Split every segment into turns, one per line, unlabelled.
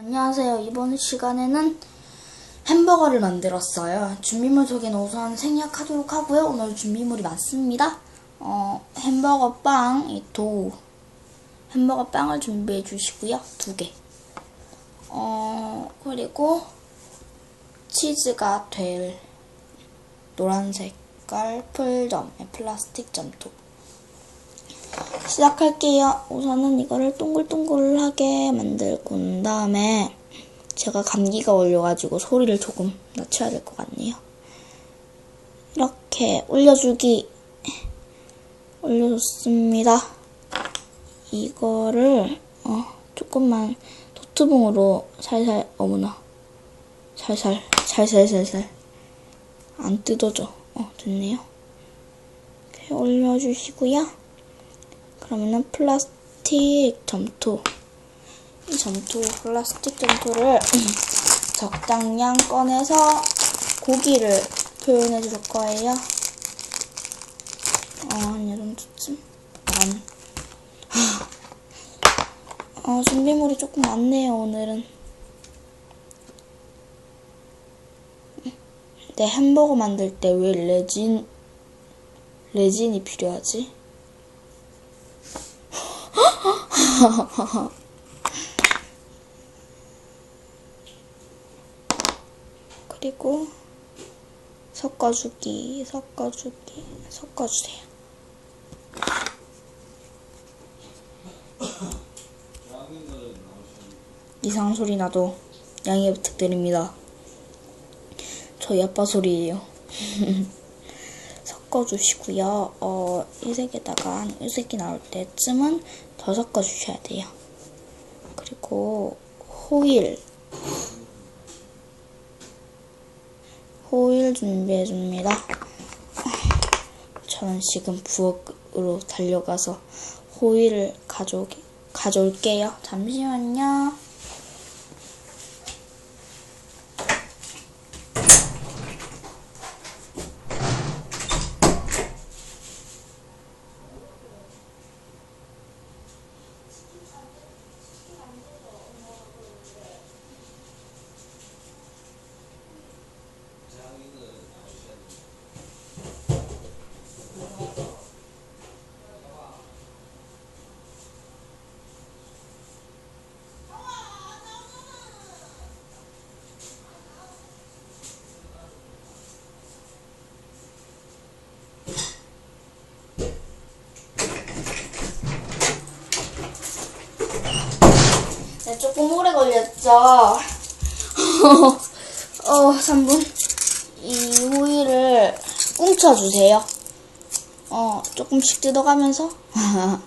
안녕하세요. 이번 시간에는 햄버거를 만들었어요. 준비물 소개는 우선 생략하도록 하고요. 오늘 준비물이 많습니다. 어, 햄버거 빵, 이 도우. 햄버거 빵을 준비해 주시고요. 두 개. 어, 그리고 치즈가 될 노란 색깔 풀점, 플라스틱 점토. 시작할게요. 우선은 이거를 동글동글하게 만들고 난 다음에 제가 감기가 걸려가지고 소리를 조금 낮춰야 될 것 같네요. 이렇게 올려주기 올려줬습니다. 이거를 어, 조금만 노트북으로 살살 어머나 살살 살살살살 안 뜯어져. 어 됐네요. 이렇게 올려주시고요. 그러면은 플라스틱 점토 이 점토 플라스틱 점토를 적당량 꺼내서 고기를 표현해 줄 거예요. 어, 한 이정도쯤 반. 어, 준비물이 조금 많네요, 오늘은. 내 햄버거 만들 때 왜 레진, 레진이 필요하지? 그리고 섞어주기, 섞어주기, 섞어주세요. 이상한 소리 나도 양해 부탁드립니다. 저희 아빠 소리예요. 섞어주시고요. 어, 이 색에다가 한이 색이 나올 때쯤은 더 섞어주셔야 돼요. 그리고 호일 호일 준비해줍니다. 저는 지금 부엌으로 달려가서 호일을 가져오게, 가져올게요. 잠시만요. 네, 조금 오래 걸렸죠. 어, 3분. 이 호일을 꿍쳐주세요. 어, 조금씩 뜯어가면서.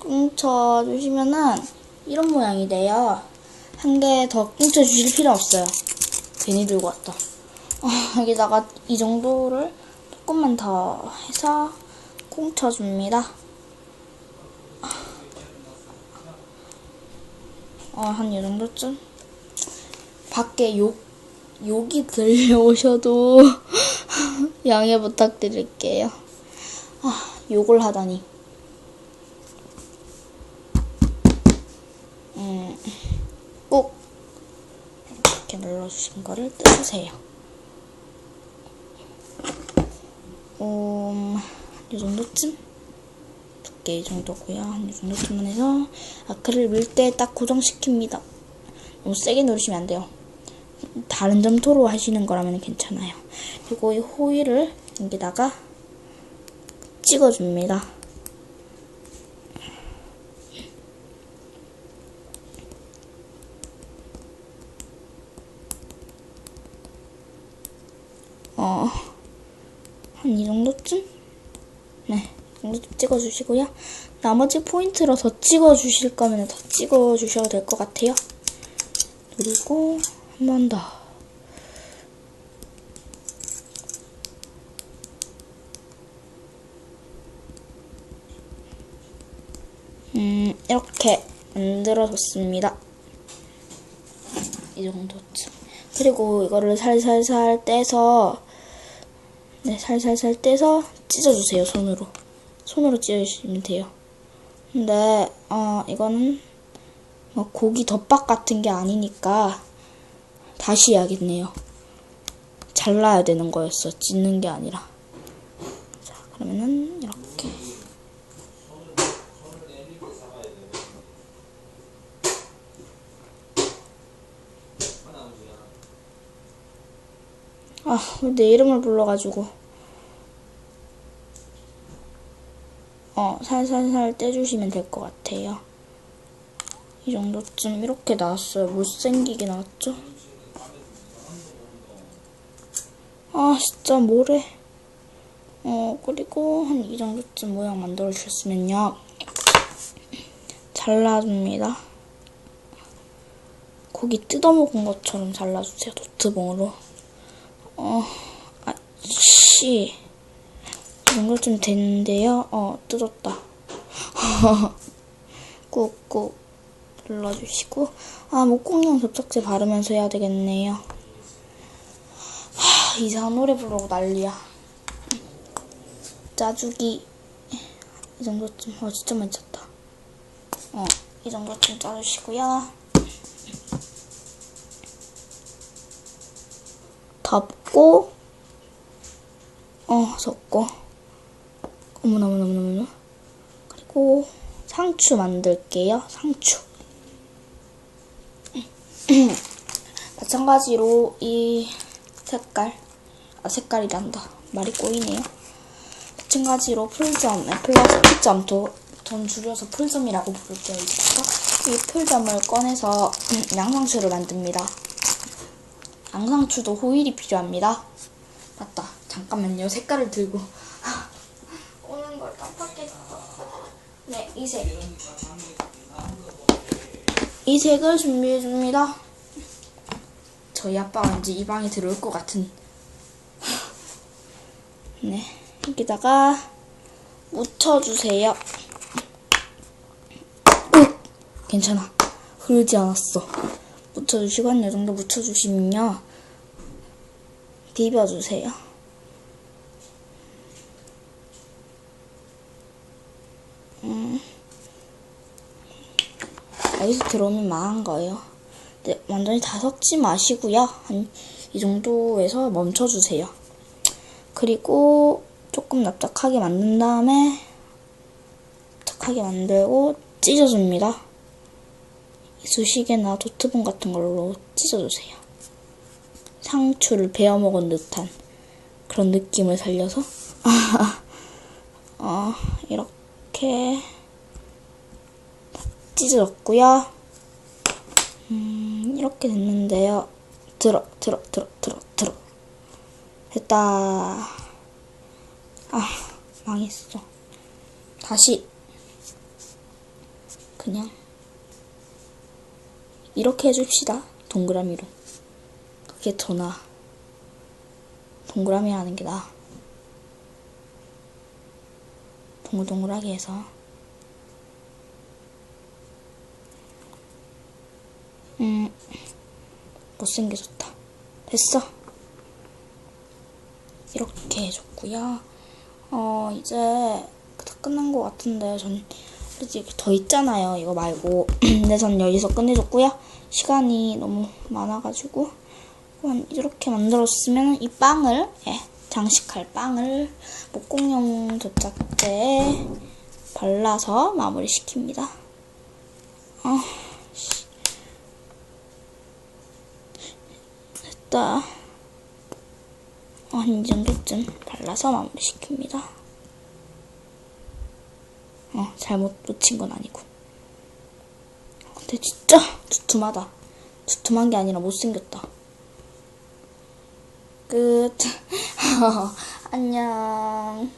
꿍쳐주시면은 이런 모양이 돼요. 한 개 더 꿍쳐주실 필요 없어요. 괜히 들고 왔다. 어, 여기다가 이 정도를 조금만 더 해서 꿍쳐줍니다. 어, 한이 정도쯤? 밖에 욕, 욕이 들려오셔도 양해 부탁드릴게요. 아, 욕을 하다니. 음, 꼭 이렇게 눌러주신 거를 뜯으세요. 음, 이 정도쯤? 이 정도고요. 한 이 정도쯤만 해서 아크릴 밀때딱 고정시킵니다. 너무 세게 누르시면 안 돼요. 다른 점토로 하시는 거라면 괜찮아요. 그리고 이 호일을 여기다가 찍어줍니다. 어, 한 이 정도쯤? 정도쯤 찍어주시고요. 나머지 포인트로 더 찍어주실 거면 더 찍어주셔도 될 것 같아요. 그리고 한 번 더. 음, 이렇게 만들어줬습니다. 이 정도쯤. 그리고 이거를 살살살 떼서, 네, 살살살 떼서 찢어주세요, 손으로. 손으로 찢어주시면 돼요. 근데, 어, 이거는 뭐 고기 덮밥 같은 게 아니니까 다시 해야겠네요. 잘라야 되는 거였어. 찢는 게 아니라. 자, 그러면은 이렇게. 아, 내 이름을 불러가지고. 어, 살살살 떼주시면 될 것 같아요. 이 정도쯤 이렇게 나왔어요. 못생기게 나왔죠? 아, 진짜 뭐래. 어, 그리고 한 이 정도쯤 모양 만들어 주셨으면요. 잘라줍니다. 고기 뜯어먹은 것처럼 잘라주세요. 노트봉으로. 어, 아, 씨. 이 정도쯤 됐는데요. 어, 뜯었다. 꾹꾹 눌러주시고. 아, 목공용 접착제 바르면서 해야 되겠네요. 하, 이상한 노래 부르고 난리야. 짜주기. 이 정도쯤, 어, 진짜 많이 짰다. 어, 이 정도쯤 짜주시고요. 덮고, 어, 덮고. 어머나, 어머나, 어머나. 그리고 상추 만들게요. 상추. 마찬가지로 이 색깔, 아, 색깔이란다. 말이 꼬이네요. 마찬가지로 풀점, 네, 플러스 풀점, 도, 돈 줄여서 풀점이라고 부를게요. 이 풀점을 꺼내서 음, 양상추를 만듭니다. 양상추도 호일이 필요합니다. 맞다. 잠깐만요. 색깔을 들고. 오는 걸 깜빡했어. 네, 이 색. 이 색을 준비해 줍니다. 저희 아빠가 왠지 이 방에 들어올 것 같은. 네, 여기다가 묻혀주세요. 욱! 괜찮아. 흐르지 않았어. 묻혀주시고 한이 정도 묻혀주시면요. 비벼주세요. 여기서 들어오면 망한 거예요. 네, 완전히 다 섞지 마시고요. 한 이 정도에서 멈춰주세요. 그리고 조금 납작하게 만든 다음에 납작하게 만들고 찢어줍니다. 수시개나 도트본 같은 걸로 찢어주세요. 상추를 베어 먹은 듯한 그런 느낌을 살려서 어, 이렇게 찢어졌고요. 음, 이렇게 됐는데요. 들어, 들어, 들어, 들어, 들어. 됐다. 아, 망했어. 다시. 그냥. 이렇게 해줍시다. 동그라미로. 그게 더 나아. 동그라미 하는 게 나아. 동글동글하게 해서. 음, 못생겨졌다. 됐어. 이렇게 해줬고요. 어, 이제 다 끝난 것 같은데, 전, 이제 더 있잖아요. 이거 말고. 근데 전 여기서 끝내줬고요. 시간이 너무 많아가지고, 한 이렇게 만들었으면 이 빵을, 예, 장식할 빵을 목공용 접착제에 발라서 마무리 시킵니다. 어, 됐다. 어, 한이 정도쯤 발라서 마무리 시킵니다. 어, 잘못 놓친 건 아니고. 근데 진짜 두툼하다. 두툼한 게 아니라 못생겼다. 끝. 안녕.